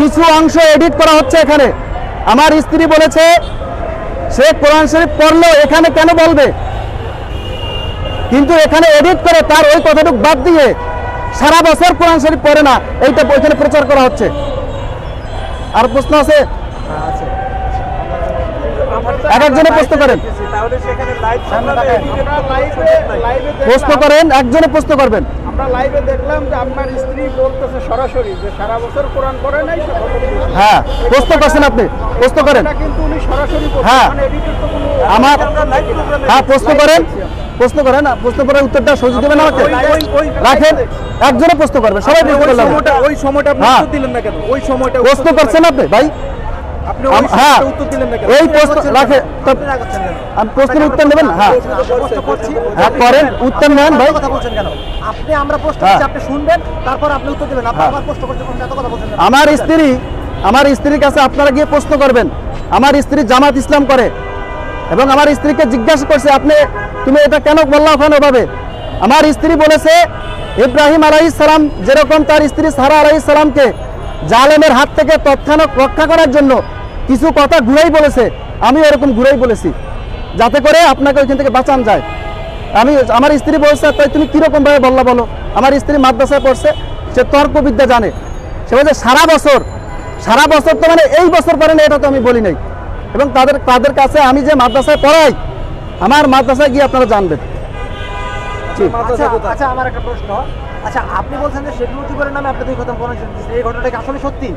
কিছু অংশ এডিট করা হচ্ছে এখানে। আমার স্ত্রী বলেছে সে কোরআন শরীফ পড়ল এখানে কেন বলবে? কিন্তু এখানে এডিট করে তার ওই কথাটুকু বাদ দিয়ে সারা বছর কোরআন শরীফ পড়ে না এইটা ওইখানে প্রচার করা হচ্ছে। আর প্রশ্ন আছে? এক একজনে প্রশ্ন করেন। প্রশ্ন করেন একজনে প্রশ্ন করবেন। আমরা লাইভে দেখলাম যে আপনার স্ত্রী বলতেছে সরাসরি যে সারা বছর কোরআন পড়ে নাই। হ্যাঁ প্রশ্ন করছেন আপনি প্রশ্ন করেন। কিন্তু উনি সরাসরি হ্যাঁ। মানে আমার হ্যাঁ প্রশ্ন করেন প্রশ্ন করেন প্রশ্ন করার উত্তরটা সহজ দেবেন আমাকে? রাখেন একজনে প্রশ্ন করবেন সবাই প্রশ্ন ওই সময়টা ওই সময়টা হ্যাঁ। দিলেন না কেন? ওই সময়টা প্রশ্ন করছেন আপনি ভাই? হ্যাঁ সময়টা উত্তর দিলেন না কেন? এই প্রশ্ন রাখে আমি প্রশ্নের উত্তর নেবেন হ্যাঁ। হ্যাঁ করেন উত্তর নেন ভাই। কথা বলছেন কেন? আপনি আমরা প্রশ্ন। আপনি শুনবেন তারপর আপনি উত্তর দেবেন। আপনি। প্রশ্ন করছেন কোন এত কথা বলছেন কেন? আমার স্ত্রী আমার স্ত্রীর কাছে আপনারা গিয়ে প্রশ্ন করবেন। আমার স্ত্রী জামাত ইসলাম করে। এবং আমার স্ত্রীকে জিজ্ঞাসা করছে আপনি তুমি এটা কেন বললা ওখানে ওভাবে? আমার স্ত্রী বলেছে ইব্রাহিম আলাইহিস সালাম যেরকম তার স্ত্রী সারা আলাইহিস সালামকে জালেমের হাত থেকে তৎক্ষণাৎ রক্ষা করার জন্য কিছু কথা ঘুরেই বলেছে আমি এরকম ঘুরেই বলেছি যাতে করে আপনাকে ওইখান থেকে বাঁচান যায়। আমি আমার স্ত্রী বলছে তাই তুমি কীরকম ভাবে বললা বলো? আমার স্ত্রী মাদ্রাসায় পড়ছে সে তর্কবিদ্যা জানে। সে বলছে সারা বছর সারা বছর তো মানে এই বছর পরে না এটা তো আমি বলি নাই। এবং তাদের তাদের কাছে আমি যে মাদ্রাসায় পড়াই আমার মাদ্রাসায় গিয়ে আপনারা জানবেন। আচ্ছা আচ্ছা আমার একটা প্রশ্ন। আচ্ছা আপনি বলছেন যে শেখ মুজিবুরের নামে আপনি দুই কথা বলেছেন এই ঘটনাটা কি আসলে সত্যি?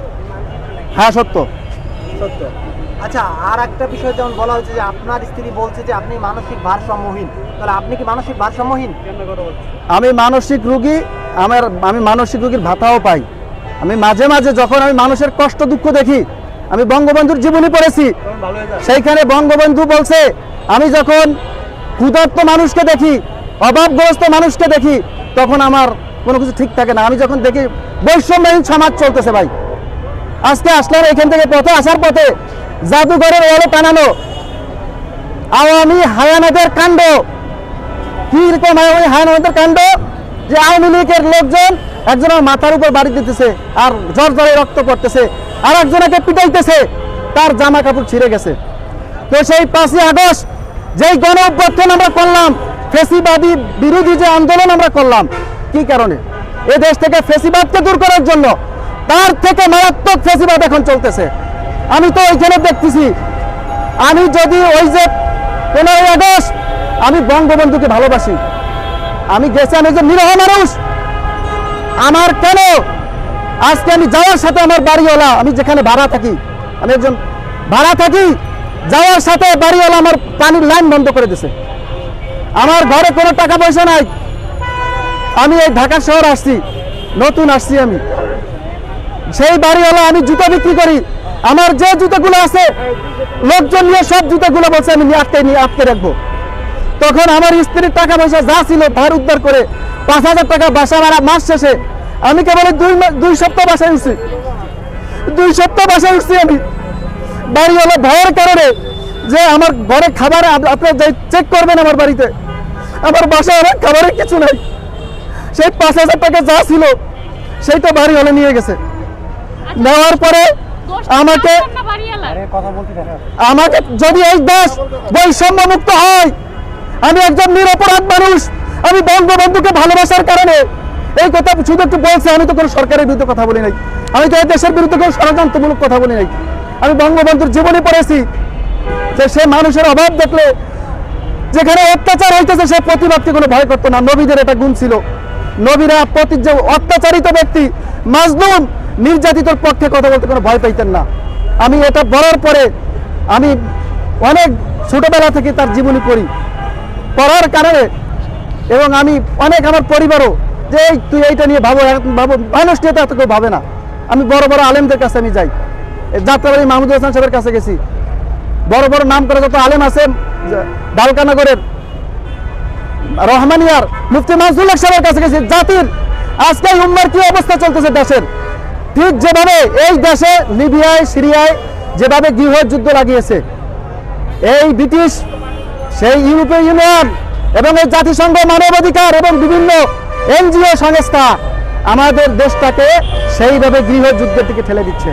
হ্যাঁ সত্য। সত্য। আচ্ছা আর একটা বিষয় যেমন বলা হয়েছে যে আপনার স্ত্রী বলছে যে আপনি মানসিক ভারসাম্যহীন। তাহলে আপনি কি মানসিক ভারসাম্যহীন? আমি মানসিক রুগী আমার আমি মানসিক রুগীর ভাতাও পাই। আমি মাঝে মাঝে যখন আমি মানুষের কষ্ট দুঃখ দেখি আমি বঙ্গবন্ধুর জীবনী পড়েছি। সেইখানে বঙ্গবন্ধু বলছে আমি যখন ক্ষুধার্ত মানুষকে দেখি অভাবগ্রস্ত মানুষকে দেখি তখন আমার কোনো কিছু ঠিক থাকে না। আমি যখন দেখি বৈষম্যহীন সমাজ চলতেছে ভাই। আজকে আসলাম, এখান থেকে পথে আসার পথে জাদুঘরের ওয়ালে টানানো আওয়ামী হায়ানাদের কাণ্ড। কি রকম আওয়ামী হায়ানাদের কাণ্ড? যে আওয়ামী লীগের লোকজন একজনের মাথার উপর বাড়ি দিতেছে আর জ্বর জ্বরে রক্ত পড়তেছে, আর একজনকে পিটাইতেছে, তার জামা কাপড় ছিঁড়ে গেছে। তো সেই পাঁচই আগস্ট যেই গণ অভ্যর্থন আমরা করলাম, ফেসিবাদী বিরোধী যে আন্দোলন আমরা করলাম, কি কারণে? এ দেশ থেকে ফেসিবাদকে দূর করার জন্য তার থেকে মারাত্মক ফেসিবাদ এখন চলতেছে। আমি তো ওইখানে দেখতেছি। আমি যদি ওই যে পনেরোই আগস্ট আমি বঙ্গবন্ধুকে ভালোবাসি, আমি গেছি, আমি একজন নিরহ মানুষ, আমার কেন? আজকে আমি যাওয়ার সাথে আমার বাড়িওয়ালা, আমি যেখানে ভাড়া থাকি, আমি একজন ভাড়া থাকি, যাওয়ার সাথে বাড়িওয়ালা আমার পানির লাইন বন্ধ করে দিছে। আমার ঘরে কোনো টাকা পয়সা নাই। আমি এই ঢাকা শহর আসছি, নতুন আসছি আমি। সেই বাড়িওয়ালা আমি জুতো বিক্রি করি। আমার যে জুতোগুলো আছে, লোকজন নিয়ে সব জুতোগুলো বলছে, আমি নিয়ে আটকে নিয়ে, আটকে রাখব। তখন আমার স্ত্রীর টাকা পয়সা যা ছিল ধার উদ্ধার করে পাঁচ হাজার টাকা বাসা ভাড়া মাস শেষে আমি কেবল দুই দুই সপ্তাহ বাসায় উঠছি। দুই সপ্তাহ বাসায় উঠছি আমি। বাড়িওয়ালা ভয়ের কারণে যে আমার ঘরে খাবার আপ- আপনারা যাই চেক করবেন আমার বাড়িতে। আমার বাসায় খাবারের কিছু নাই। সেই পাঁচ হাজার টাকা যা ছিল, সেই সেইটা বাড়িওয়ালা নিয়ে গেছে। নেওয়ার পরে আমাকে আমাকে যদি এই দেশ বৈষম্য মুক্ত হয় আমি একজন নিরপরাধ মানুষ আমি বঙ্গবন্ধুকে ভালোবাসার কারণে এই কথা শুধু একটু বলছে আমি তো কোনো সরকারের বিরুদ্ধে কথা বলি নাই। আমি তো এই দেশের বিরুদ্ধে কোনো ষড়যন্ত্রমূলক কথা বলি নাই। আমি বঙ্গবন্ধুর জীবনে পড়েছি যে সে মানুষের অভাব দেখলে যেখানে অত্যাচার হইতেছে সে প্রতিবাদকে কোনো ভয় করতো না। নবীদের এটা গুণ ছিল। নবীরা প্রতি যে অত্যাচারিত ব্যক্তি মাজলুম নির্যাতিতর পক্ষে কথা বলতে কোনো ভয় পাইতেন না। আমি এটা বলার পরে আমি অনেক ছোটবেলা থেকে তার জীবনী পড়ি। পড়ার কারণে এবং আমি অনেক আমার পরিবারও যে, এই, তুই এইটা নিয়ে ভাবো ভাবো। মানুষ নিয়ে তো কেউ ভাবে না। আমি বড় বড় আলেমদের কাছে আমি যাই। যাত্রাবাড়ি মাহমুদুল হাসান সাহেবের কাছে গেছি। বড় বড় নাম করে যত আলেম আছে ডালকানগরের রহমানিয়ার মুফতি হক সাহেবের কাছে গেছি। জাতির আজকে উম্মার কি অবস্থা চলতেছে দেশের? ঠিক যেভাবে এই দেশে লিবিয়ায়, সিরিয়ায় যেভাবে গৃহযুদ্ধ লাগিয়েছে, এই ব্রিটিশ, সেই ইউরোপীয় ইউনিয়ন এবং এই জাতিসংঘ মানবাধিকার এবং বিভিন্ন এনজিও সংস্থা আমাদের দেশটাকে সেইভাবে গৃহ যুদ্ধের দিকে ঠেলে দিচ্ছে।